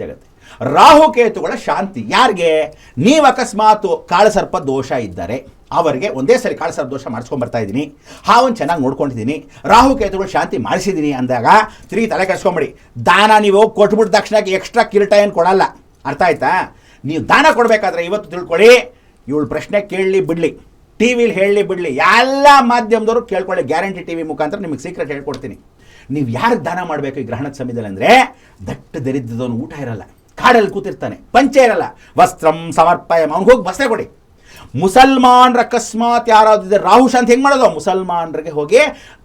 ಸಿಗುತ್ತೆ ರಾಹುಕೇತುಗಳ ಶಾಂತಿ. ಯಾರಿಗೆ? ನೀವು ಅಕಸ್ಮಾತ್ ಕಾಳಸರ್ಪ ದೋಷ ಇದ್ದರೆ ಅವರಿಗೆ ಒಂದೇ ಸರಿ ಕಾಳಸರ್ಪ ದೋಷ ಮಾಡಿಸ್ಕೊಂಡ್ಬರ್ತಾ ಇದ್ದೀನಿ. ಹಾವನ್ನು ಚೆನ್ನಾಗಿ ನೋಡ್ಕೊಂಡಿದ್ದೀನಿ. ರಾಹುಕೇತುಗಳು ಶಾಂತಿ ಮಾಡಿಸಿದ್ದೀನಿ ಅಂದಾಗ ತಿರುಗಿ ತಲೆ ಕೆಡಿಸ್ಕೊಂಬಿಡಿ. ದಾನ ನೀವು ಕೊಟ್ಬಿಟ್ಟು ತಕ್ಷಣಕ್ಕೆ ಎಕ್ಸ್ಟ್ರಾ ಕಿರೀಟ ಏನು ಕೊಡಲ್ಲ. ಅರ್ಥ ಆಯ್ತಾ? ನೀವು ದಾನ ಕೊಡಬೇಕಾದ್ರೆ ಇವತ್ತು ತಿಳ್ಕೊಳ್ಳಿ. ಇವಳು ಪ್ರಶ್ನೆ ಕೇಳಲಿ ಬಿಡಲಿ. ಟಿ ವಿಲಿ ಹೇಳಲಿ ಬಿಡಲಿ. ಎಲ್ಲ ಮಾಧ್ಯಮದವರು ಕೇಳ್ಕೊಳ್ಳಿ. ಗ್ಯಾರಂಟಿ ಟಿ ವಿ ಮುಖಾಂತರ ನಿಮಗೆ ಸೀಕ್ರೆಟ್ ಹೇಳ್ಕೊಡ್ತೀನಿ. ನೀವು ಯಾರು ದಾನ ಮಾಡಬೇಕು ಈ ಗ್ರಹಣದ ಸಮಯದಲ್ಲಿ ಅಂದರೆ ದಟ್ಟ ದರಿದ್ರದವನು ಊಟ ಇರಲ್ಲ, ಕಾಡಲ್ಲಿ ಕೂತಿರ್ತಾನೆ, ಪಂಚೆ ಇರಲ್ಲ, ವಸ್ತ್ರಂ ಸಮರ್ಪಯ ಅವ್ನಿಗೆ ಹೋಗಿ ಬಸ್ತೆ ಕೊಡಿ. ಮುಸಲ್ಮಾನ್ರ ಅಕಸ್ಮಾತ್ ಯಾರಾದಿದ್ರೆ ರಾಹು ಅಂತ ಹೆಂಗೆ ಮಾಡೋದು? ಮುಸಲ್ಮಾನರಿಗೆ ಹೋಗಿ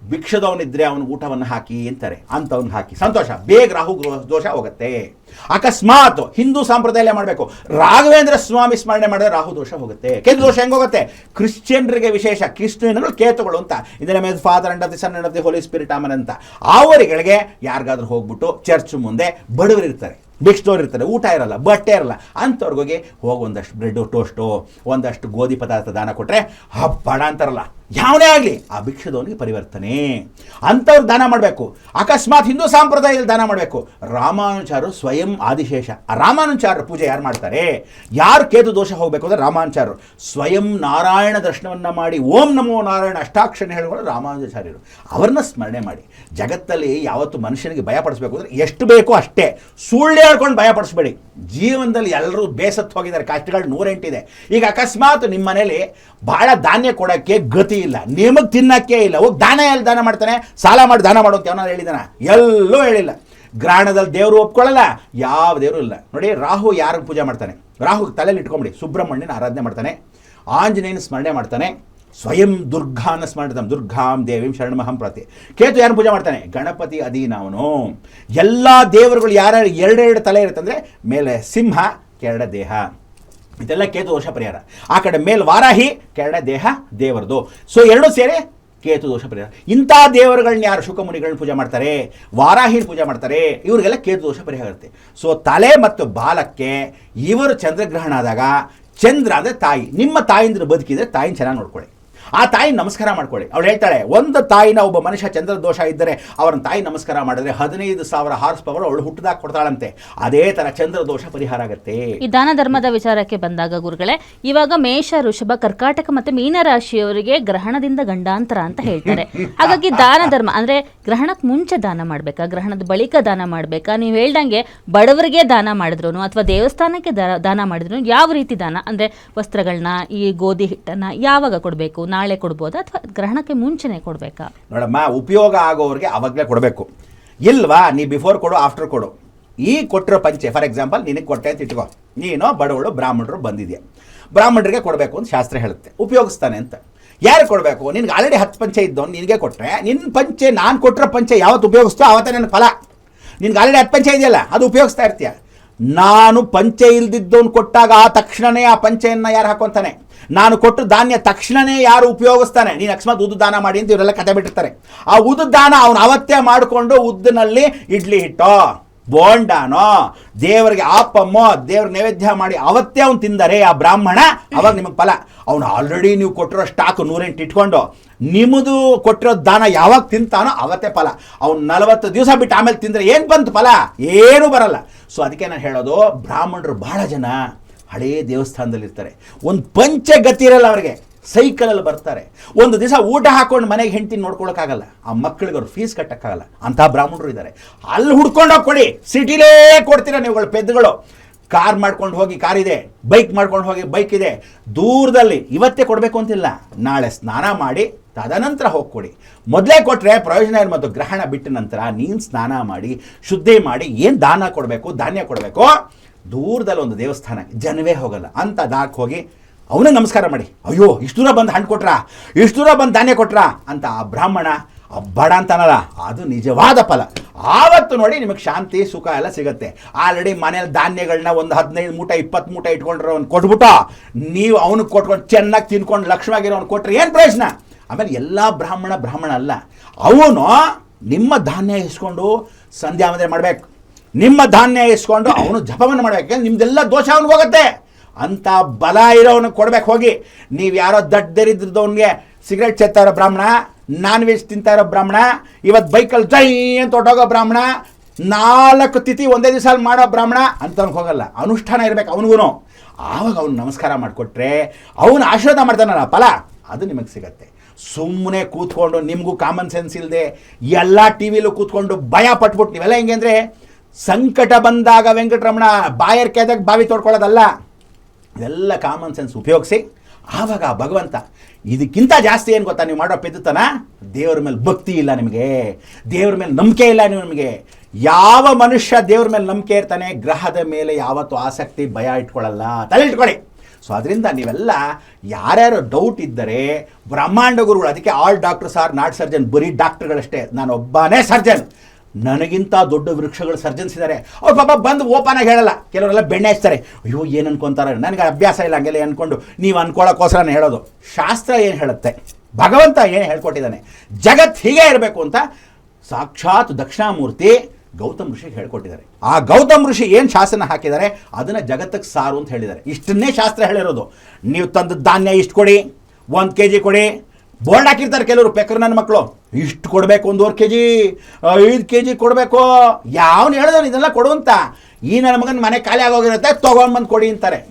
ಭಿಕ್ಷದವನಿದ್ರೆ ಅವನು ಊಟವನ್ನು ಹಾಕಿ ಅಂತಾರೆ. ಅಂಥವ್ನಿಗೆ ಹಾಕಿ. ಸಂತೋಷ. ಬೇಗ ರಾಹು ದೋಷ ಹೋಗುತ್ತೆ. ಅಕಸ್ಮಾತ್ ಹಿಂದೂ ಸಂಪ್ರದಾಯ ಮಾಡಬೇಕು. ರಾಘವೇಂದ್ರ ಸ್ವಾಮಿ ಸ್ಮರಣೆ ಮಾಡಿದ್ರೆ ರಾಹು ದೋಷ ಹೋಗುತ್ತೆ. ಕೇತು ದೋಷ ಹೆಂಗ್ ಹೋಗುತ್ತೆ? ಕ್ರಿಶ್ಚಿಯನ್ರಿಗೆ ವಿಶೇಷ. ಕ್ರಿಶ್ಚಿಯನ್ಗಳು ಕೇತುಗಳು ಅಂತ. ಇದರ ಮೇಲೆ father and of the son and of the holy spirit amen ಅಂತ ಅವರುಗಳಿಗೆ ಯಾರಿಗಾದ್ರೂ ಹೋಗ್ಬಿಟ್ಟು ಚರ್ಚ್ ಮುಂದೆ ಬಡವರು ಬಿಗ್ ಇರ್ತಾರೆ ಊಟ ಇರಲ್ಲ, ಬಟ್ಟೆ ಇರಲ್ಲ, ಅಂಥವ್ರಿಗೋಗಿ ಹೋಗಿ ಒಂದಷ್ಟು ಬ್ರೆಡ್ಡು ಟೋಸ್ಟು ಒಂದಷ್ಟು ಗೋಧಿ ಪದಾರ್ಥ ದಾನ ಕೊಟ್ಟರೆ ಹಬ್ಬಡ ಅಂತಾರಲ್ಲ. ಯಾವನೇ ಆಗಲಿ, ಆ ಭಿಕ್ಷದವನಿಗೆ ಪರಿವರ್ತನೆ. ಅಂಥವ್ರು ದಾನ ಮಾಡಬೇಕು. ಅಕಸ್ಮಾತ್ ಹಿಂದೂ ಸಂಪ್ರದಾಯದಲ್ಲಿ ದಾನ ಮಾಡಬೇಕು. ರಾಮಾನುಚಾರರು ಸ್ವಯಂ ಆದಿಶೇಷ. ಆ ಪೂಜೆ ಯಾರು ಮಾಡ್ತಾರೆ? ಯಾರು ಕೇತು ದೋಷ ಹೋಗಬೇಕು ಅಂದರೆ ರಾಮಾನುಚಾರರು. ಸ್ವಯಂ ನಾರಾಯಣ ದರ್ಶನವನ್ನು ಮಾಡಿ, ಓಂ ನಮೋ ನಾರಾಯಣ ಅಷ್ಟಾಕ್ಷರ ಹೇಳಿಕೊಂಡು ರಾಮಾನುಚಾರ್ಯರು. ಅವ್ರನ್ನ ಸ್ಮರಣೆ ಮಾಡಿ. ಜಗತ್ತಲ್ಲಿ ಯಾವತ್ತು ಮನುಷ್ಯನಿಗೆ ಭಯ ಪಡಿಸ್ಬೇಕು ಅಂದರೆ ಎಷ್ಟು ಬೇಕೋ ಅಷ್ಟೇ. ಸುಳ್ಳು ಹೇಳ್ಕೊಂಡು ಭಯ ಪಡಿಸ್ಬೇಡಿ. ಜೀವನದಲ್ಲಿ ಎಲ್ಲರೂ ಬೇಸತ್ತು ಹೋಗಿದ್ದಾರೆ. ಕಷ್ಟಗಳು ನೂರೆಂಟಿದೆ. ಈಗ ಅಕಸ್ಮಾತ್ ನಿಮ್ಮ ಮನೇಲಿ ಭಾಳ ಧಾನ್ಯ ಕೊಡೋಕ್ಕೆ ಗತಿ ಇಲ್ಲ. ನಿಮಗೆ ತಿನ್ನಕ್ಕೆ ಇಲ್ಲ. ಹೋಗಿ ದಾನ ಎಲ್ಲಿ ದಾನ ಮಾಡ್ತಾನೆ? ಸಾಲ ಮಾಡಿ ದಾನ ಮಾಡು ಅಂತ ಅವನ ಹೇಳಿದಾನ? ಎಲ್ಲೂ ಹೇಳಿಲ್ಲ. ಗ್ರಹಣದಲ್ಲಿ ದೇವರು ಒಪ್ಕೊಳ್ಳಲ್ಲ. ಯಾವ ದೇವರು ಇಲ್ಲ. ನೋಡಿ, ರಾಹು ಯಾರಿಗೆ ಪೂಜೆ ಮಾಡ್ತಾನೆ? ರಾಹು ತಲೆಯಲ್ಲಿ ಇಟ್ಕೊಂಬಿಡಿ. ಸುಬ್ರಹ್ಮಣ್ಯನ ಆರಾಧನೆ ಮಾಡ್ತಾನೆ. ಆಂಜನೇಯನ ಸ್ಮರಣೆ ಮಾಡ್ತಾನೆ. ಸ್ವಯಂ ದುರ್ಗಾನ ಸ್ಮರಣೆ ದುರ್ಗಾಂ ದೇವಿಂ ಶರಣಮಹಂ ಪ್ರತಿ ಕೇತು ಯಾರು ಪೂಜೆ ಮಾಡ್ತಾನೆ? ಗಣಪತಿ ಅಧೀನ ಅವನು. ಎಲ್ಲ ದೇವರುಗಳು ಯಾರ್ಯಾರು ಎರಡೆರಡು ತಲೆ ಇರುತ್ತೆ ಅಂದರೆ ಮೇಲೆ ಸಿಂಹ, ಕೆರಡ ದೇಹ. ಇದೆಲ್ಲ ಕೇತು ದೋಷ ಪರಿಹಾರ. ಆ ಕಡೆ ಮೇಲ್ ವಾರಾಹಿ ಕೆಳಗಡೆ ದೇಹ, ದೇವರದು. ಸೊ ಎರಡೂ ಸೇರಿ ಕೇತು ದೋಷ ಪರಿಹಾರ. ಇಂಥ ದೇವರುಗಳನ್ನ ಯಾರು ಶುಕಮುನಿಗಳನ್ನ ಪೂಜೆ ಮಾಡ್ತಾರೆ? ವಾರಾಹಿನ ಪೂಜೆ ಮಾಡ್ತಾರೆ. ಇವರಿಗೆಲ್ಲ ಕೇತು ದೋಷ ಪರಿಹಾರ ಇರುತ್ತೆ. ಸೊ ತಲೆ ಮತ್ತು ಬಾಲಕ್ಕೆ ಇವರು ಚಂದ್ರಗ್ರಹಣ ಆದಾಗ ಚಂದ್ರ ಅಂದರೆ ತಾಯಿ. ನಿಮ್ಮ ತಾಯಿಂದ್ರ ಬದುಕಿದ್ರೆ ತಾಯಿನ ಚೆನ್ನಾಗಿ ನೋಡ್ಕೊಳ್ಳಿ. ಆ ತಾಯಿ ನಮಸ್ಕಾರ ಮಾಡ್ಕೊಳ್ಳಿ. ಅವಳು ಹೇಳ್ತಾಳೆ, ಒಂದು ತಾಯಿನ ಒಬ್ಬ ಮನುಷ್ಯ ಚಂದ್ರ ದೋಷ ಇದ್ದರೆ ಅವರ ತಾಯಿ ನಮಸ್ಕಾರ ಮಾಡಿದ್ರೆ ಹದಿನೈದು ಸಾವಿರ ಹಾರ್ಸ್ ಪವರ್ ಅವಳು ಹುಟ್ಟದಾಗ ಕೊಡ್ತಾಳಂತೆ. ಅದೇ ತರ ಚಂದ್ರ ದೋಷ ಪರಿಹಾರ ಆಗುತ್ತೆ. ಈ ದಾನ ಧರ್ಮದ ವಿಚಾರಕ್ಕೆ ಬಂದಾಗ ಗುರುಗಳೇ, ಇವಾಗ ಮೇಷ, ಋಷಭ, ಕರ್ಕಾಟಕ ಮತ್ತೆ ಮೀನ ರಾಶಿಯವರಿಗೆ ಗ್ರಹಣದಿಂದ ಗಂಡಾಂತರ ಅಂತ ಹೇಳ್ತಾರೆ. ಹಾಗಾಗಿ ದಾನ ಧರ್ಮ ಅಂದ್ರೆ ಗ್ರಹಣಕ್ಕೆ ಮುಂಚೆ ದಾನ ಮಾಡ್ಬೇಕಾ? ಗ್ರಹಣದ ಬಳಿಕ ದಾನ ಮಾಡ್ಬೇಕಾ? ನೀವು ಹೇಳ್ದಂಗೆ ಬಡವರಿಗೆ ದಾನ ಮಾಡಿದ್ರು ಅಥವಾ ದೇವಸ್ಥಾನಕ್ಕೆ ದಾನ ಮಾಡಿದ್ರು ಯಾವ ರೀತಿ ದಾನ? ಅಂದ್ರೆ ವಸ್ತ್ರಗಳನ್ನ ಈ ಗೋಧಿ ಹಿಟ್ಟನ್ನ ಯಾವಾಗ ಕೊಡಬೇಕು? ನಾಳೆ ಕೊಡ್ಬೋದಾ ಅಥವಾ ಗ್ರಹಣಕ್ಕೆ ಮುಂಚೆನೆ ಕೊಡಬೇಕಾ? ನೋಡಮ್ಮ, ಉಪಯೋಗ ಆಗೋರಿಗೆ ಅವಾಗಲೇ ಕೊಡಬೇಕು. ಇಲ್ವಾ, ನೀ ಬಿಫೋರ್ ಕೊಡು ಆಫ್ಟರ್ ಕೊಡು. ಈ ಕೊಟ್ಟಿರೋ ಪಂಚೆ ಫಾರ್ ಎಕ್ಸಾಂಪಲ್ ನಿನಗೆ ಕೊಟ್ಟೆ ಅಂತ ಇಟ್ಕೋ. ನೀನು ಬಡವಳು ಬ್ರಾಹ್ಮಣರು ಬಂದಿದೆಯ. ಬ್ರಾಹ್ಮಣರಿಗೆ ಕೊಡಬೇಕು ಅಂತ ಶಾಸ್ತ್ರ ಹೇಳುತ್ತೆ. ಉಪಯೋಗಿಸ್ತಾನೆ ಅಂತ. ಯಾರು ಕೊಡಬೇಕು? ನಿನ್ಗೆ ಆಲ್ರೆಡಿ ಹತ್ತು ಪಂಚೆ ಇದ್ದವನು ನಿನಗೆ ಕೊಟ್ಟರೆ ನಿನ್ನ ಪಂಚೆ, ನಾನು ಕೊಟ್ಟಿರೋ ಪಂಚೆ ಯಾವತ್ತು ಉಪಯೋಗಿಸ್ತೋ ಆವತ್ತೇ ನನ್ನ ಫಲ. ನಿನ್ಗೆ ಆಲ್ರೆಡಿ ಹತ್ತು ಪಂಚೆ ಇದೆಯಲ್ಲ, ಅದು ಉಪಯೋಗಿಸ್ತಾ ಇರ್ತೀಯ? ನಾನು ಪಂಚೆ ಇಲ್ದಿದ್ದವನು ಕೊಟ್ಟಾಗ ಆ ತಕ್ಷಣನೇ ಆ ಪಂಚೆಯನ್ನು ಯಾರು ಹಾಕೊತಾನೆ ನಾನು ಕೊಟ್ಟು ಧಾನ್ಯ ತಕ್ಷಣನೇ ಯಾರು ಉಪಯೋಗಿಸ್ತಾನೆ? ನೀನು ಅಕಸ್ಮಾತ್ ಉದ್ದು ದಾನ ಮಾಡಿ ಅಂತ ಇವರೆಲ್ಲ ಕತೆ ಬಿಟ್ಟಿರ್ತಾರೆ. ಆ ಉದ್ದು ದಾನ ಅವನು ಅವತ್ತೇ ಮಾಡಿಕೊಂಡು ಉದ್ದಿನಲ್ಲಿ ಇಡ್ಲಿ ಹಿಟ್ಟೋ. ಬೋಂಡಾನೋ? ದೇವರಿಗೆ ಆಪಮ್ಮೋ? ದೇವ್ರ ನೈವೇದ್ಯ ಮಾಡಿ ಅವತ್ತೇ ಅವ್ನು ತಿಂದರೆ ಆ ಬ್ರಾಹ್ಮಣ? ಅವಾಗ ನಿಮಗೆ ಫಲ. ಅವನು ಆಲ್ರೆಡಿ ನೀವು ಕೊಟ್ಟಿರೋ ಸ್ಟಾಕ್ ನೂರೆಂಟು ಇಟ್ಕೊಂಡು ನಿಮ್ಮದು ಕೊಟ್ಟಿರೋ ದಾನ ಯಾವಾಗ ತಿಂತಾನೋ ಅವತ್ತೇ ಫಲ. ಅವ್ನು ನಲವತ್ತು ದಿವಸ ಬಿಟ್ಟು ಆಮೇಲೆ ತಿಂದರೆ ಏನು ಬಂತು ಫಲ? ಏನೂ ಬರಲ್ಲ. ಸೊ ಅದಕ್ಕೆ ನಾನು ಹೇಳೋದು, ಬ್ರಾಹ್ಮಣರು ಬಹಳ ಜನ ಹಳೇ ದೇವಸ್ಥಾನದಲ್ಲಿರ್ತಾರೆ. ಒಂದು ಪಂಚೆ ಗತಿ ಇರಲ್ಲ ಅವರಿಗೆ. ಸೈಕಲಲ್ಲಿ ಬರ್ತಾರೆ. ಒಂದು ದಿವಸ ಊಟ ಹಾಕೊಂಡು ಮನೆಗೆ ಹೆಂಡತಿ ನೋಡ್ಕೊಳಕ್ಕಾಗಲ್ಲ. ಆ ಮಕ್ಕಳಿಗೆ ಅವ್ರು ಫೀಸ್ ಕಟ್ಟಕ್ಕಾಗಲ್ಲ. ಅಂಥ ಬ್ರಾಹ್ಮಣರು ಇದ್ದಾರೆ ಅಲ್ಲಿ ಹುಡ್ಕೊಂಡು ಕೊಡಿ. ಸಿಟಿಲೇ ಕೊಡ್ತೀರ ನೀವುಗಳು ಪೆದ್ದುಗಳು ಕಾರ್ ಮಾಡ್ಕೊಂಡು ಹೋಗಿ ಕಾರ್ ಇದೆ. ಬೈಕ್ ಮಾಡ್ಕೊಂಡು ಹೋಗಿ ಬೈಕ್ ಇದೆ. ದೂರದಲ್ಲಿ ಇವತ್ತೇ ಕೊಡಬೇಕು ಅಂತಿಲ್ಲ. ನಾಳೆ ಸ್ನಾನ ಮಾಡಿ, ತದನಂತರ ಹೋಗ್ಕೊಡಿ ಮೊದಲೇ ಕೊಟ್ಟರೆ ಪ್ರಯೋಜನ ಏನು ಮತ್ತು ಗ್ರಹಣ ಬಿಟ್ಟ ನಂತರ ನೀನು ಸ್ನಾನ ಮಾಡಿ, ಶುದ್ಧಿ ಮಾಡಿ, ಏನು ದಾನ ಕೊಡಬೇಕು, ಧಾನ್ಯ ಕೊಡಬೇಕು, ದೂರದಲ್ಲಿ ಒಂದು ದೇವಸ್ಥಾನ, ಜನವೇ ಹೋಗಲ್ಲ. ಅಂತ ದಾಕ್ ಹೋಗಿ ಅವನಿಗೆ ನಮಸ್ಕಾರ ಮಾಡಿ. ಅಯ್ಯೋ, ಇಷ್ಟು ದೂರ ಬಂದು ಹಣ್ಣು ಕೊಟ್ರಾ? ಇಷ್ಟು ದೂರ ಬಂದು ಧಾನ್ಯ ಕೊಟ್ರಾ? ಅಂತ ಆ ಬ್ರಾಹ್ಮಣ ಅಬ್ಬಡ ಬಡ ಅಂತಾನಲ್ಲ, ಅದು ನಿಜವಾದ ಫಲ. ಆವತ್ತು ನೋಡಿ ನಿಮಗೆ ಶಾಂತಿ, ಸುಖ ಎಲ್ಲ ಸಿಗುತ್ತೆ. ಆಲ್ರೆಡಿ ಮನೇಲಿ ಧಾನ್ಯಗಳನ್ನ ಒಂದು ಹದಿನೈದು ಮೂಟ, ಇಪ್ಪತ್ತು ಮೂಟ ಇಟ್ಕೊಂಡ್ರೆ ಅವ್ನು ಕೊಟ್ಬಿಟ್ಟು, ನೀವು ಅವನಿಗೆ ಕೊಟ್ಕೊಂಡು ಚೆನ್ನಾಗಿ ತಿನ್ಕೊಂಡು ಲಕ್ಷ್ಮವಾಗಿರೋನು ಕೊಟ್ಟರೆ ಏನು ಪ್ರಯೋಜನ? ಆಮೇಲೆ ಎಲ್ಲ ಬ್ರಾಹ್ಮಣ ಬ್ರಾಹ್ಮಣ ಅಲ್ಲ. ಅವನು ನಿಮ್ಮ ಧಾನ್ಯ ಇಸ್ಕೊಂಡು ಸಂಧ್ಯಾ ಮಾಡಬೇಕು. ನಿಮ್ಮ ಧಾನ್ಯ ಇಸ್ಕೊಂಡು ಅವನು ಜಪವನ್ನು ಮಾಡಬೇಕು. ನಿಮ್ದೆಲ್ಲ ದೋಷ ಅವನಿಗೆ ಹೋಗುತ್ತೆ. ಅಂತ ಬಲ ಇರೋನು ಕೊಡ್ಬೇಕು, ಹೋಗಿ. ನೀವು ಯಾರೋ ದಡ್ಡರಿದ್ದವನಿಗೆ ಸಿಗರೇಟ್ ಚೆತ್ತಾ ಇರೋ ಬ್ರಾಹ್ಮಣ ನಾನ್ ವೆಜ್ ತಿಂತಾ ಇರೋ ಬ್ರಾಹ್ಮಣ ಇವತ್ತು ಬೈಕಲ್ಲಿ ಜೈ ಅಂತ ಹೊಟ್ಟೋಗೋ ಬ್ರಾಹ್ಮಣ, ನಾಲ್ಕು ತಿಥಿ ಒಂದೇ ದಿವಸ ಮಾಡೋ ಬ್ರಾಹ್ಮಣ ಅಂತ ಹೋಗಲ್ಲ. ಅನುಷ್ಠಾನ ಇರಬೇಕು ಅವನಿಗೂ ಆವಾಗ ಅವ್ನು ನಮಸ್ಕಾರ ಮಾಡಿಕೊಟ್ರೆ ಅವನು ಆಶೀರ್ವಾದ ಮಾಡ್ತಾನಲ್ಲ ಫಲ, ಅದು ನಿಮಗೆ ಸಿಗತ್ತೆ. ಸುಮ್ಮನೆ ಕೂತ್ಕೊಂಡು ನಿಮಗೂ ಕಾಮನ್ ಸೆನ್ಸ್ ಇಲ್ಲದೆ ಎಲ್ಲ ಟಿ ವಿಲೂ ಕೂತ್ಕೊಂಡು ಭಯ ಪಟ್ಬಿಟ್ಟು ನೀವೆಲ್ಲ ಹೆಂಗೆ ಅಂದರೆ ಸಂಕಟ ಬಂದಾಗ ವೆಂಕಟರಮಣ ಬಾಯರ್ ಕೆದಾಗ ಬಾವಿ ತೋಡ್ಕೊಳ್ಳೋದಲ್ಲ. ಇದೆಲ್ಲ ಕಾಮನ್ ಸೆನ್ಸ್ ಉಪಯೋಗಿಸಿ ಆವಾಗ ಭಗವಂತ ಇದಕ್ಕಿಂತ ಜಾಸ್ತಿ ಏನು ಗೊತ್ತಾ ನೀವು ಮಾಡೋ ಪೆದ್ದುತನ ದೇವ್ರ ಮೇಲೆ ಭಕ್ತಿ ಇಲ್ಲ ನಿಮಗೆ. ದೇವ್ರ ಮೇಲೆ ನಂಬಿಕೆ ಇಲ್ಲ ನೀವು ನಿಮಗೆ. ಯಾವ ಮನುಷ್ಯ ದೇವ್ರ ಮೇಲೆ ನಂಬಿಕೆ ಇರ್ತಾನೆ, ಗ್ರಹದ ಮೇಲೆ ಯಾವತ್ತೂ ಆಸಕ್ತಿ, ಭಯ ಇಟ್ಕೊಳ್ಳಲ್ಲ ತಲೆ ಇಟ್ಕೊಳ್ಳಿ. ಸೊ ಅದರಿಂದ ನೀವೆಲ್ಲ ಯಾರ್ಯಾರು ಡೌಟ್ ಇದ್ದರೆ, ಬ್ರಹ್ಮಾಂಡ ಗುರುಗಳು, ಅದಕ್ಕೆ all doctors sir not surgeon ಬರೀ ಡಾಕ್ಟರ್ಗಳಷ್ಟೇ ನಾನು ಒಬ್ಬನೇ ಸರ್ಜನ್ ನನಗಿಂತ ದೊಡ್ಡ ವೃಕ್ಷಗಳು ಸರ್ಜನ್ಸಿದ್ದಾರೆ ಅವ್ರು ಪಾಪ ಬಂದು ಓಪನ್ ಆಗಿ ಹೇಳಲ್ಲ. ಕೆಲವರೆಲ್ಲ ಬೆಣ್ಣೆ ಹಚ್ತಾರೆ. ಅಯ್ಯೋ, ಏನು ಅನ್ಕೊಂತಾರೆ? ನನಗೆ ಅಭ್ಯಾಸ ಇಲ್ಲ, ಹಂಗೆಲ್ಲ ಅನ್ಕೊಂಡು ನೀವು ಅನ್ಕೊಳ್ಳೋಕ್ಕೋಸ್ಕರ ಹೇಳೋದು. ಶಾಸ್ತ್ರ ಏನು ಹೇಳುತ್ತೆ? ಭಗವಂತ ಏನು ಹೇಳ್ಕೊಟ್ಟಿದ್ದಾನೆ? ಜಗತ್ ಹೀಗೆ ಇರಬೇಕು ಅಂತ ಸಾಕ್ಷಾತ್ ದಕ್ಷಿಣಾಮೂರ್ತಿ ಗೌತಮ್ ಋಷಿಗೆ ಹೇಳ್ಕೊಟ್ಟಿದ್ದಾರೆ. ಆ ಗೌತಮ್ ಋಷಿ ಏನು ಶಾಸನ ಹಾಕಿದ್ದಾರೆ? ಅದನ್ನು ಜಗತ್ತಕ್ಕೆ ಸಾರು ಅಂತ ಹೇಳಿದ್ದಾರೆ. ಇಷ್ಟನ್ನೇ ಶಾಸ್ತ್ರ ಹೇಳಿರೋದು. ನೀವು ತಂದ ಧಾನ್ಯ ಇಷ್ಟು ಕೊಡಿ, ಒಂದು ಕೆ ಜಿ ಕೊಡಿ ಬೋರ್ಡ್ ಹಾಕಿರ್ತಾರೆ ಕೆಲವರು ಪೆಕ್ಕರು ನನ್ನ ಮಕ್ಕಳು ಇಷ್ಟು ಕೊಡಬೇಕು, ಒಂದೂವರೆ ಕೆ ಜಿ ಐದು ಕೆ ಜಿ ಕೊಡಬೇಕು. ಯಾವನು ಹೇಳಿದವನು ಇದೆಲ್ಲ ಕೊಡು ಅಂತ. ಈ ನನ್ನ ಮಗನ ಮನೆ ಖಾಲಿ ಆಗೋಗಿರುತ್ತೆ ತೊಗೊಂಡ್ಬಂದು ಕೊಡಿ ಅಂತಾರೆ.